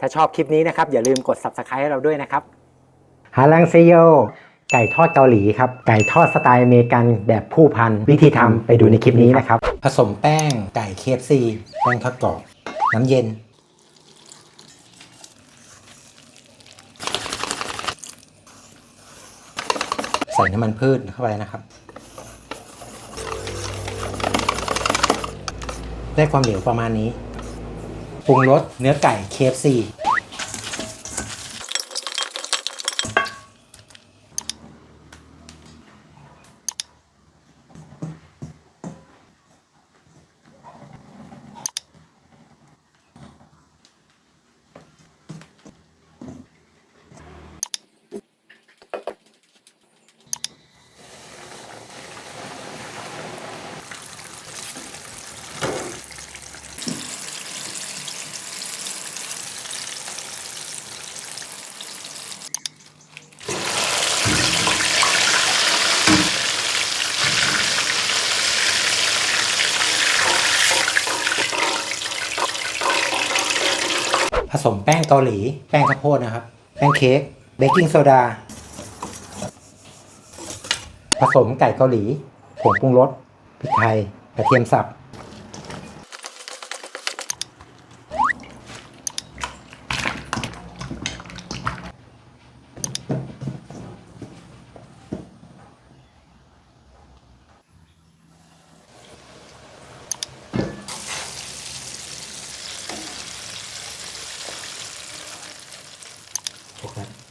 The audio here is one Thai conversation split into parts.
ถ้าชอบคลิปนี้นะครับ อย่าลืมกด subscribe ให้เราด้วยนะครับฮาลังเซโยไก่ทอดเกาหลีครับ ไก่ทอดสไตล์อเมริกันแบบผู้พัน วิธีทำไปดูในคลิปนี้นะครับ ผสมแป้งไก่เคฟซีแป้งทอดกรอบ น้ำเย็น ใส่น้ำมันพืชเข้าไปนะครับ ได้ความเหลวประมาณนี้ ปรุงรสเนื้อไก่ KFC ผ สมแป้งเกาหลี แป้งข้าวโพดนะครับ แป้งเค้ก เบกกิ้งโซดา ผสมไก่เกาหลี ผงปรุงรส พริกไทย กระเทียมสับ โ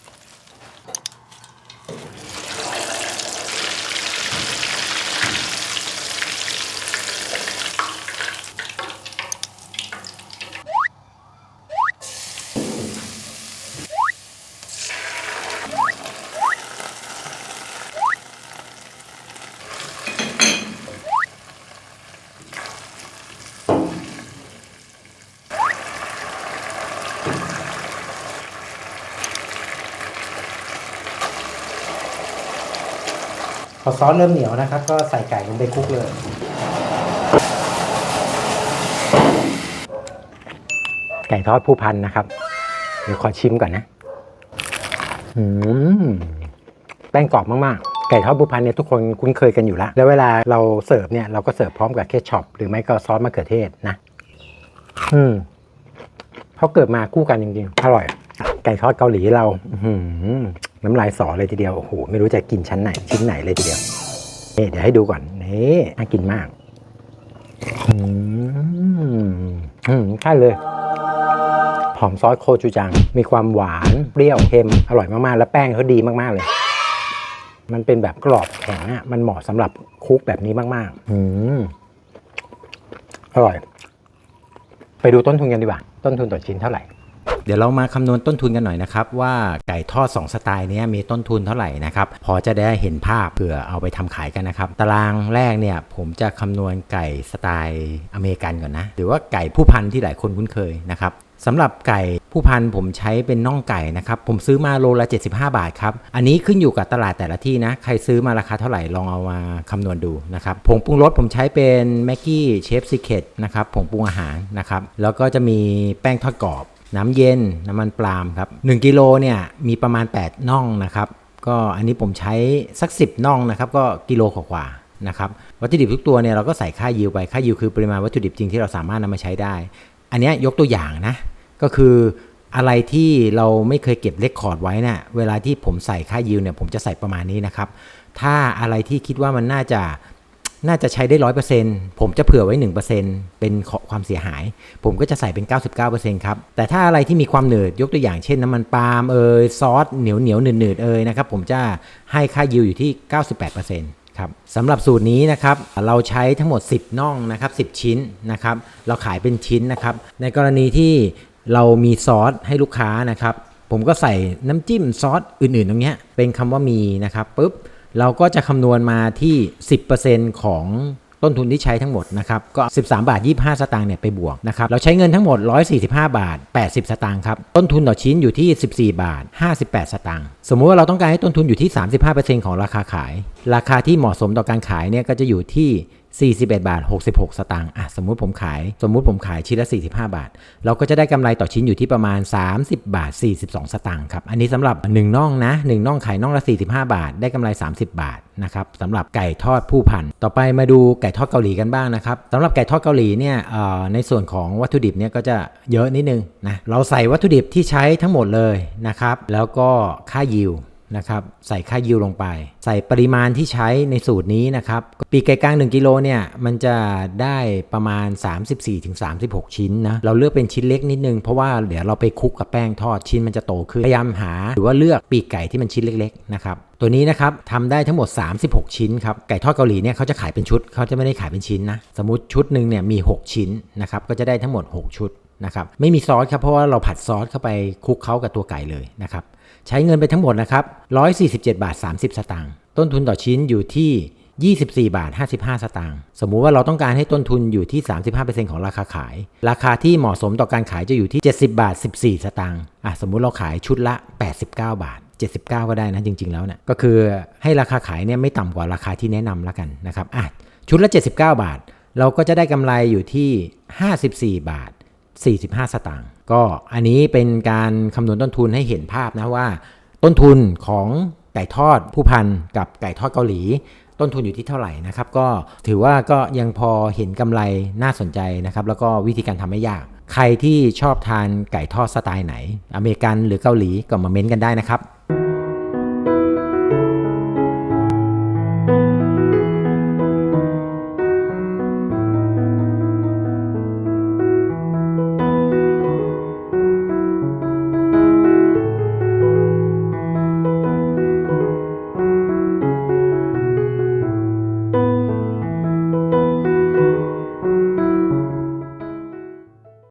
อเคพอซอสเริ่มเหนียวนะครับ ก็ใส่ไก่ลงไปคลุกเลย ไก่ทอดผู้พันนะครับ เดี๋ยวขอชิมก่อนนะอืมแป้งกรอบมาก ๆไก่ทอดผู้พันเนี่ยทุกคนคุ้นเคยกันอยู่แล้ว แล้วเวลาเราเสิร์ฟเนี่ยเราก็เสิร์ฟพร้อมกับเคชช็อปหรือไม่ก็ซอสมะเขือเทศนะ อืมเขาเกิดมาคู่กันจริงๆ อร่อย ก่ทอดเกาหลีเราน้ำลายสอเลยทีเดียวโอ้โหไม่รู้จะกินชั้นไหนชิ้นไหนเลยทีเดียวนี่เดี๋ยวให้ดูก่อนนี่น่ากินมากอืมใช่เลยหอมซอสโคจูจัง มีความหวานเปรี้ยวเค็มอร่อยมาก ๆ แล้วแป้งเขาดีมาก ๆ เลย มันเป็นแบบกรอบแข็งอะมันเหมาะสำหรับคุกแบบนี้มากๆอืมอร่อย ไปดูต้นทุนกันดีกว่า ต้นทุนต่อชิ้นเท่าไหร่ ดี๋ยวเรามาคำนวณต้นทุนกันหน่อยนะครับ ว่าไก่ทอด 2 สไตล์นี้มีต้นทุนเท่าไหร่นะครับ พอจะได้เห็นภาพเผื่อเอาไปทำขายกันนะครับ ตารางแรกเนี่ยผมจะคำนวณไก่สไตล์อเมริกันก่อนนะ หรือว่าไก่ผู้พันที่หลายคนคุ้นเคยนะครับสำหรับไก่ผู้พันผมใช้เป็นน่องไก่นะครับ ผมซื้อมาโลละ 75 บาทครับ อันนี้ขึ้นอยู่กับตลาดแต่ละที่นะ ใครซื้อมาราคาเท่าไหร่ลองเอามาคำนวณดูนะครับผงปรุงรสผมใช้เป็นแม็กกี้เชฟซิเคตนะครับผงปรุงอาหารนะครับ แล้วก็จะมีแป้งทอดกรอบ น้ำเย็นน้ำมันปาล์มครับ1กิโลเนี่ยมีประมาณ 8 น่องนะครับ ก็อันนี้ผมใช้สัก 10 น่องนะครับก็กิโลกว่านะครับวัตถุดิบทุกตัวเนี่ยเราก็ใส่ค่ายิวไปค่ายิวคือปริมาณวัตถุดิบจริงที่เราสามารถนำมาใช้ได้ อันนี้ยกตัวอย่างนะ ก็คืออะไรที่เราไม่เคยเก็บเลคคอร์ดไว้เนะ่ยเวลาที่ผมใส่ค่ายิวเนี่ยผมจะใส่ประมาณนี้นะครับ ถ้าอะไรที่คิดว่ามันน่าจะ น่าจะใช้ได้ร้อยเปอร์เซ็นต์ผมจะเผื่อไว้หนึ่งเปอร์เซ็นต์เป็นขอความเสียหาย ผมก็จะใส่เป็น99%ครับ แต่ถ้าอะไรที่มีความหนืดยกตัวอย่างเช่นน้ำมันปาล์มเอยซอสเหนียวเหนียวหนืดหนืดเอยนะครับผมจะให้ค่ายิวอยู่ที่98%ครับสำหรับสูตรนี้นะครับเราใช้ทั้งหมด 10 น่องนะครับ10 ชิ้นนะครับเราขายเป็นชิ้นนะครับในกรณีที่เรามีซอสให้ลูกค้านะครับผมก็ใส่น้ำจิ้มซอสอื่นๆ ตรงนี้เป็นคำว่ามีนะครับปุ๊บ เราก็จะคำนวณมาที่ 10%ของต้นทุนที่ใช้ทั้งหมดนะครับก็ 13 บาท 25 สตางค์เนี่ยไปบวกนะครับเราใช้เงินทั้งหมด 145 บาท 80 สตางค์ครับต้นทุนต่อชิ้นอยู่ที่ 14 บาท 58 สตางค์สมมุติว่าเราต้องการให้ต้นทุนอยู่ที่ 35%ของราคาขาย ราคาที่เหมาะสมต่อการขายเนี่ยก็จะอยู่ที่ 41 บาท 66 สตางค์อะสมมุติผมขาย สมมุติผมขายชิ้นละ 45 บาท เราก็จะได้กำไรต่อชิ้นอยู่ที่ประมาณ 30 บาท 42 สตางค์ครับ อันนี้สำหรับ1น่องนะ1น่องขายน่องละ 45 บาท ได้กำไร 30 บาทนะครับสำหรับไก่ทอดผู้พัน ต่อไปมาดูไก่ทอดเกาหลีกันบ้างนะครับสำหรับไก่ทอดเกาหลีเนี่ยในส่วนของวัตถุดิบเนี่ยก็จะเยอะนิดนึงนะ เราใส่วัตถุดิบที่ใช้ทั้งหมดเลยนะครับ แล้วก็ค่ายิว นะครับใส่ค่ายิวลงไป ใส่ปริมาณที่ใช้ในสูตรนี้นะครับ ปีกไก่กลาง 1กิโลเนี่ยมันจะได้ประมาณ 34-36 ชิ้นนะเราเลือกเป็นชิ้นเล็กนิดนึง เพราะว่าเดี๋ยวเราไปคลุกกับแป้งทอดชิ้นมันจะโตขึ้น พยายามหาหรือว่าเลือกปีกไก่ที่มันชิ้นเล็กๆนะครับตัวนี้นะครับทำได้ทั้งหมด 36 ชิ้นครับไก่ทอดเกาหลีเนี่ยเขาจะขายเป็นชุดเขาจะไม่ได้ขายเป็นชิ้นนะสมมติชุดหนึ่งเนี่ยมี 6 ชิ้นนะครับก็จะได้ทั้งหมด 6 ชุด นะครับไม่มีซอสครับเพราะว่าเราผัดซอสเข้าไปคลุกเข้ากับตัวไก่เลยนะครับใช้เงินไปทั้งหมดนะครับ147 บาท 30 สตางค์ต้นทุนต่อชิ้นอยู่ที่ 24 บาท 55 สตางค์สมมุติว่าเราต้องการให้ต้นทุนอยู่ที่ 35%ของราคาขาย ราคาที่เหมาะสมต่อการขายจะอยู่ที่ 70 บาท 14 สตางค์อะสมมุติเราขายชุดละ 89 บาท 79 ก็ได้นะจริง ๆ แล้วเนี่ยก็คือให้ราคาขายเนี่ยไม่ต่ำกว่าราคาที่แนะนำแล้วกันนะครับอะชุดละ 79 บาท เราก็จะได้กำไรอยู่ที่ 54 บาท 45 สตางค์ก็อันนี้เป็นการคำนวณต้นทุนให้เห็นภาพนะว่า ต้นทุนของไก่ทอดผู้พันกับไก่ทอดเกาหลี ต้นทุนอยู่ที่เท่าไหร่นะครับ ก็ถือว่าก็ยังพอเห็นกำไรน่าสนใจนะครับ แล้วก็วิธีการทำไม่ยาก ใครที่ชอบทานไก่ทอดสไตล์ไหน อเมริกันหรือเกาหลีก็มาเม้นต์กันได้นะครับ